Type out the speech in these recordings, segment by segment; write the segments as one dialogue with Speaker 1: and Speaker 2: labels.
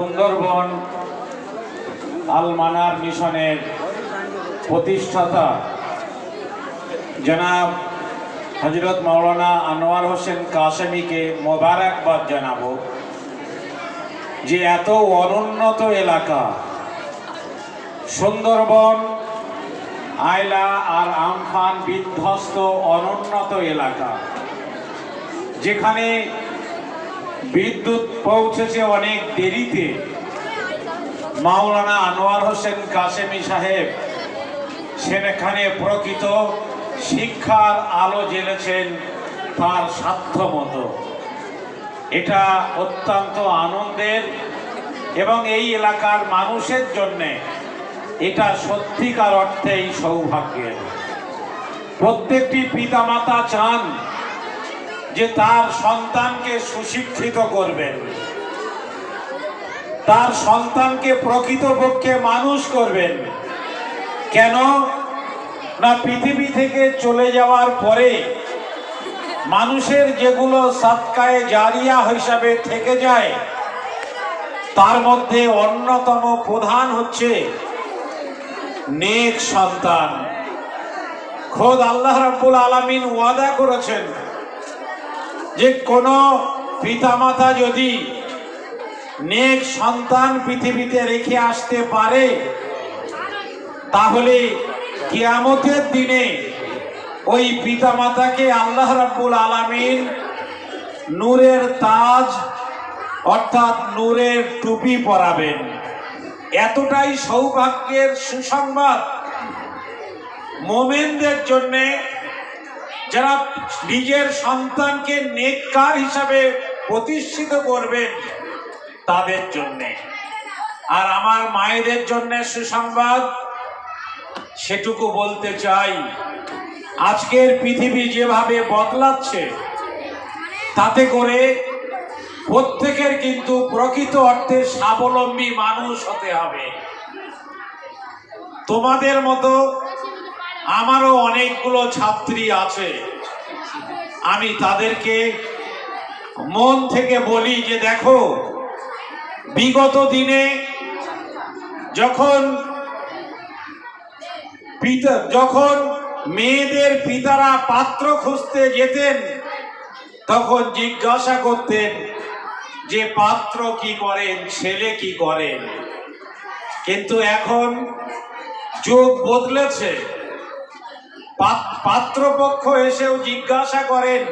Speaker 1: সুন্দরবন আলমানার মিশনের প্রতিষ্ঠাতা জনাব হজরত মাওলানা আনোয়ার হোসেন কাশেমিকে মোবারকবাদ জানাব যে এত অনুন্নত এলাকা, সুন্দরবন আয়লা আর আমফান বিধ্বস্ত অনুন্নত এলাকা, যেখানে বিদ্যুৎ পৌঁছেছে অনেক দেরিতে। মাওলানা আনোয়ার হোসেন কাসেমি সাহেব সেখানে প্রকৃত শিক্ষার আলো জ্বেলেছেন তার সাধ্য এটা অত্যন্ত আনন্দের এবং এই এলাকার মানুষের জন্যে এটা সত্যিকার অর্থেই সৌভাগ্যের। প্রত্যেকটি পিতামাতা চান যে তার সন্তানকে সুশিক্ষিত করবেন। তার সন্তানকে প্রকৃতপক্ষে মানুষ করবেন। কেন? না, পৃথিবী থেকে চলে যাওয়ার পরে মানুষের যেগুলো সাতকায়ে জারিয়া হিসাবে থেকে যায়, তার মধ্যে অন্যতম প্রধান হচ্ছে নেক সন্তান। খোদ আল্লাহ রাব্বুল আলামিন ওয়াদা করেছেন যে কোন পিতামাতা যদি নেক সন্তান পৃথিবীতে রেখে আসতে পারে, তাহলে কিয়ামতের দিনে ওই পিতামাতাকে আল্লাহ রাব্বুল আলামিন নূরের তাজ অর্থাৎ নূরের টুপি পরাবেন। এতটাই সৌভাগ্যের সুসংবাদ মোমেনদের জন্যে যারা নিজের সন্তানকে নেককার হিসাবে প্রতিষ্ঠিত করবেন তাদের জন্যে। আর আমার মায়েদের জন্য সুসংবাদ, সেটুকু বলতে চাই। আজকের পৃথিবী যেভাবে বদলাচ্ছে, তাতে করে প্রত্যেকের কিন্তু প্রকৃত অর্থে স্বাবলম্বী মানুষ হতে হবে। তোমাদের মতো আমারও অনেকগুলো ছাত্রী আছে। আমি তাদেরকে মন থেকে বলি যে দেখো, বিগত দিনে যখন পিতা, যখন মেয়েদের পিতারা পাত্র খুঁজতে যেতেন, তখন জিজ্ঞাসা করতেন যে পাত্র কি করেন, ছেলে কি করেন? কিন্তু এখন যুগ বদলেছে। পাত্রপক্ষ এসেও জিজ্ঞাসা করেন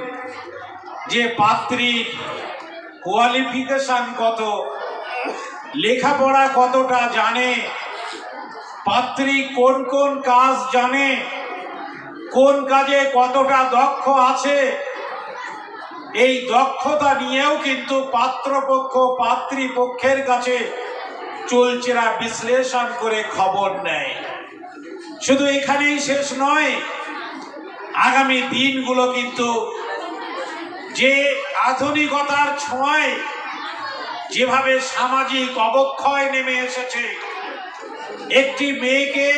Speaker 1: যে পাত্রীর কোয়ালিফিকেশন কত? লেখাপড়া কতটা জানে? পাত্রী কোন কোন কাজ জানে? কোন কাজে কতটা দক্ষ আছে? এই দক্ষতা নিয়েও কিন্তু পাত্রপক্ষ পাত্রীপক্ষের কাছে চলছেরা বিশ্লেষণ করে খবর নেয়। শুধু এখানেই শেষ নয়, আগামী দিনগুলো কিন্তু যে আধুনিকতার ছোঁয়ায় যেভাবে সামাজিক অবক্ষয় নেমে এসেছে, একটি মেয়েকে,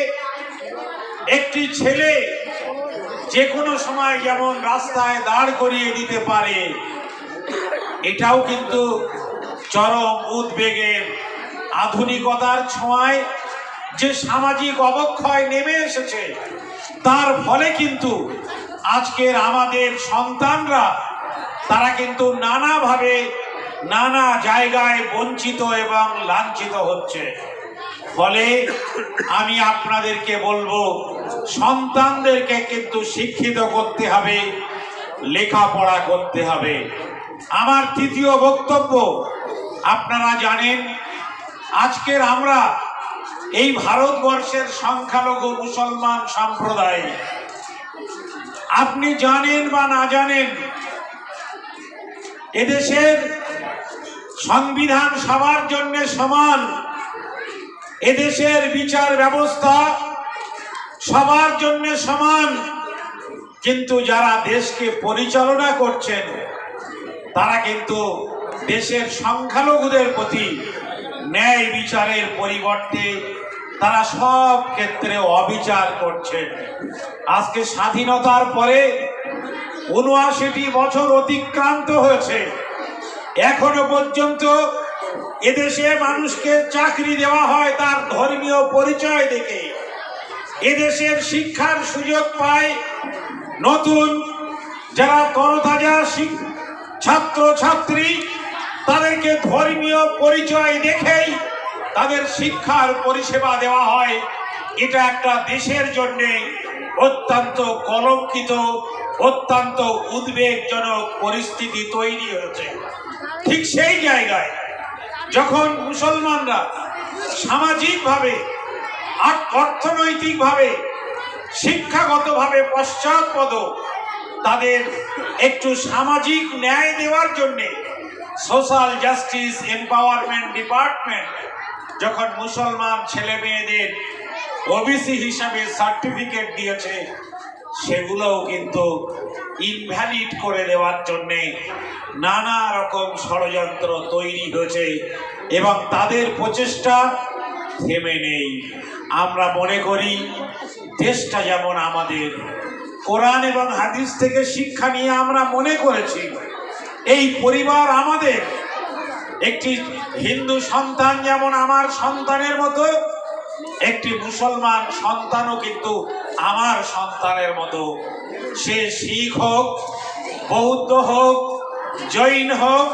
Speaker 1: একটি ছেলে যে কোনো সময় যেমন রাস্তায় দাঁড় করিয়ে দিতে পারে, এটাও কিন্তু চরম উদ্বেগের আধুনিকতার ছোঁয়ায় যে সামাজিক অবক্ষয় নেমে এসেছে, তার ফলে কিন্তু আজকের আমাদের সন্তানরা, তারা কিন্তু নানাভাবে নানা জায়গায় বঞ্চিত এবং লাঞ্ছিত হচ্ছে। ফলে আমি আপনাদেরকে বলব, সন্তানদেরকে কিন্তু শিক্ষিত করতে হবে, লেখাপড়া করতে হবে। আমার তৃতীয় বক্তব্য, আপনারা জানেন, আজকের আমরা এই ভারতবর্ষের সংখ্যালঘু মুসলমান সম্প্রদায়, আপনি জানেন বা না জানেন, এদেশের সংবিধান সবার জন্য সমান, এদেশের বিচার ব্যবস্থা সবার জন্য সমান, কিন্তু যারা দেশকে পরিচালনা করছেন, তারা কিন্তু দেশের সংখ্যালঘুদের প্রতি ন্যায় বিচারের পরিবর্তে তারা সব ক্ষেত্রে অবিচার করছেন আজকে স্বাধীনতার পরে উনআশিটি বছর অতিক্রান্ত হয়েছে। এখনও পর্যন্ত এদেশে মানুষকে চাকরি দেওয়া হয় তার ধর্মীয় পরিচয় দেখে। এদেশের শিক্ষার সুযোগ পায় নতুন যারা তরতাজা শিক- ছাত্র ছাত্রী তাদেরকে ধর্মীয় পরিচয় দেখেই তাদের শিক্ষার পরিষেবা দেওয়া হয়। এটা একটা দেশের জন্য অত্যন্ত কলঙ্কিত, অত্যন্ত উদ্বেগজনক পরিস্থিতি তৈরি হয়েছে। ঠিক সেই জায়গায় যখন মুসলমানরা সামাজিকভাবে অর্থনৈতিকভাবে, শিক্ষাগতভাবে পশ্চাৎপদ, তাদের একটু সামাজিক ন্যায় দেওয়ার জন্যে সোশ্যাল জাস্টিস এম্পাওয়ারমেন্ট ডিপার্টমেন্ট যখন মুসলমান ছেলে মেয়েদের ওবিসি হিসাবে সার্টিফিকেট দিয়েছে, সেগুলোও কিন্তু ইনভ্যালিড করে দেওয়ার জন্যে নানা রকম ষড়যন্ত্র তৈরি হয়েছে এবং তাদের প্রচেষ্টা থেমে নেই। আমরা মনে করি, দেশটা যেমন আমাদের কোরআন এবং হাদিস থেকে শিক্ষা নিয়ে আমরা মনে করেছি, এই পরিবার আমাদের একটি হিন্দু সন্তান যেমন আমার সন্তানের মতো, একটি মুসলমান সন্তানও কিন্তু আমার সন্তানের মতো। সে শিখ হোক, বৌদ্ধ হোক, জৈন হোক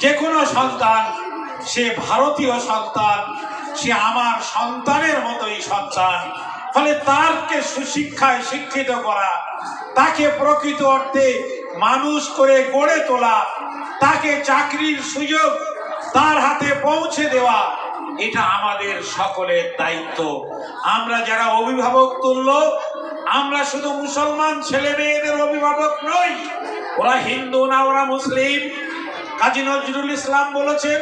Speaker 1: যে কোনো সন্তান, সে ভারতীয় সন্তান, সে আমার সন্তানের মতোই সন্তান। ফলে তারকে সুশিক্ষায় শিক্ষিত করা, তাকে প্রকৃত অর্থে মানুষ করে গড়ে তোলা, তাকে চাকরির সুযোগ তার হাতে পৌঁছে দেওয়া, এটা আমাদের সকলের দায়িত্ব। আমরা যারা অভিভাবক তুলল আমরা শুধু মুসলমান ছেলে মেয়েদের অভিভাবক নই, ওরা হিন্দু না, ওরা মুসলিম। কাজী নজরুল ইসলাম বলেছেন,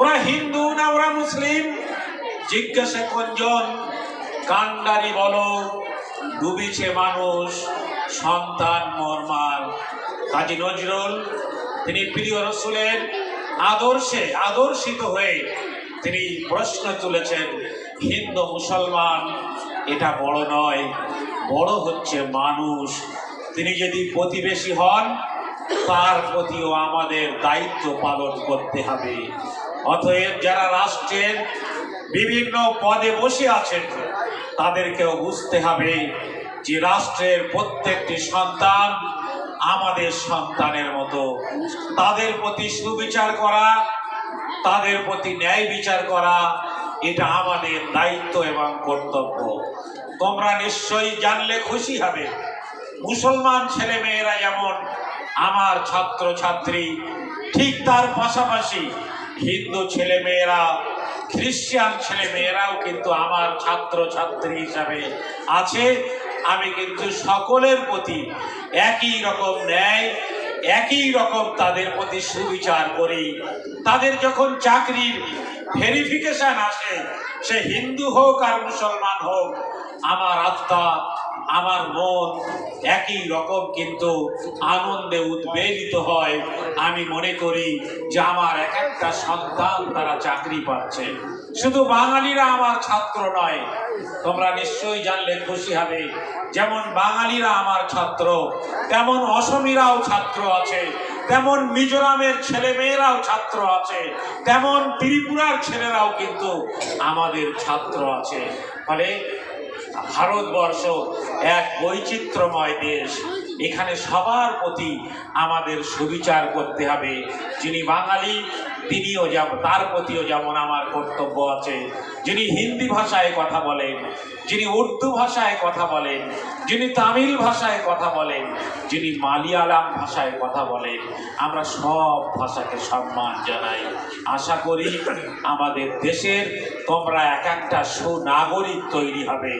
Speaker 1: ওরা হিন্দু না, ওরা মুসলিম। জিজ্ঞাসা কোনজন কান্ডারি বলো, ডুবিছে মানুষ সন্তান মর্মার কাজী নজরুল, তিনি প্রিয় রসুলের আদর্শে আদর্শিত হয়ে তিনি প্রশ্ন তুলেছেন, হিন্দু মুসলমান, এটা বড় নয়, বড় হচ্ছে মানুষ। তিনি যদি প্রতিবেশী হন, তার প্রতিও আমাদের দায়িত্ব পালন করতে হবে। অতএব যারা রাষ্ট্রের বিভিন্ন পদে বসে আছেন, তাদেরকেও বুঝতে হবে যে রাষ্ট্রের প্রত্যেকটি সন্তান আমাদের সন্তানের মতো। তাদের প্রতি সুবিচার করা, তাদের প্রতি ন্যায় বিচার করা, এটা আমাদের দায়িত্ব এবং কর্তব্য। তোমরা নিশ্চয়ই জানলে খুশি হবে। মুসলমান ছেলে মেয়েরা যেমন আমার ছাত্র ছাত্রী ঠিক তার পাশাপাশি হিন্দু ছেলে মেয়েরা খ্রিস্টান ছেলে মেয়েরাও কিন্তু আমার ছাত্র ছাত্রী হিসাবে আছে। আমি কিন্তু সকলের প্রতি একই রকম ন্যায়, একই রকম তাদের প্রতি সুবিচার করি। তাদের যখন চাকরির ভেরিফিকেশন আসে, সে হিন্দু হোক আর মুসলমান হোক, আমার আত্মা আমার মন একই রকম কিন্তু আনন্দে উদ্বেলিত হয়। আমি মনে করি যে আমার এক একটা সন্তান তারা চাকরি পাচ্ছে। শুধু বাঙালিরা আমার ছাত্র নয়, তোমরা নিশ্চয়ই জানলে খুশি হবে। যেমন বাঙালিরা আমার ছাত্র, তেমন অসমীরাও ছাত্র আছে, তেমন মিজোরামের ছেলে মেয়েরাও ছাত্র আছে, তেমন ত্রিপুরার ছেলেরাও কিন্তু আমাদের ছাত্র আছে। ফলে ভারতবর্ষ এক বৈচিত্র্যময় দেশ। এখানে সবার প্রতি আমাদের সুবিচার করতে হবে। যিনি বাঙালি, তিনিও যেমন, তার প্রতিও যেমন আমার কর্তব্য আছে। যিনি হিন্দি ভাষায় কথা বলেন, যিনি উর্দু ভাষায় কথা বলেন, যিনি তামিল ভাষায় কথা বলেন, যিনি মালিয়ালাম ভাষায় কথা বলেন, আমরা সব ভাষাকে সম্মান জানাই। আশা করি আমাদের দেশের তোমরা এক একটা সুনাগরিক তৈরি হবে।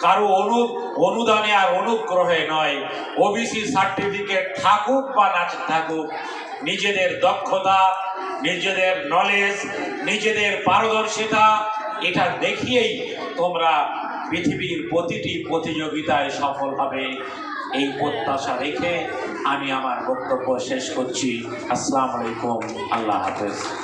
Speaker 1: কারও অনু, অনুদানে আর অনুগ্রহে নয় ওবিসি সার্টিফিকেট থাকুক বা না থাকুক, নিজেদের দক্ষতা, নিজেদের নলেজ নিজেদের পারদর্শিতা এটা দেখিয়েই তোমরা পৃথিবীর প্রতিটি প্রতিযোগিতায় সফল হবে। এই প্রত্যাশা রেখে আমি আমার বক্তব্য শেষ করছি। আসসালামু আলাইকুম। আল্লাহ হাফেজ।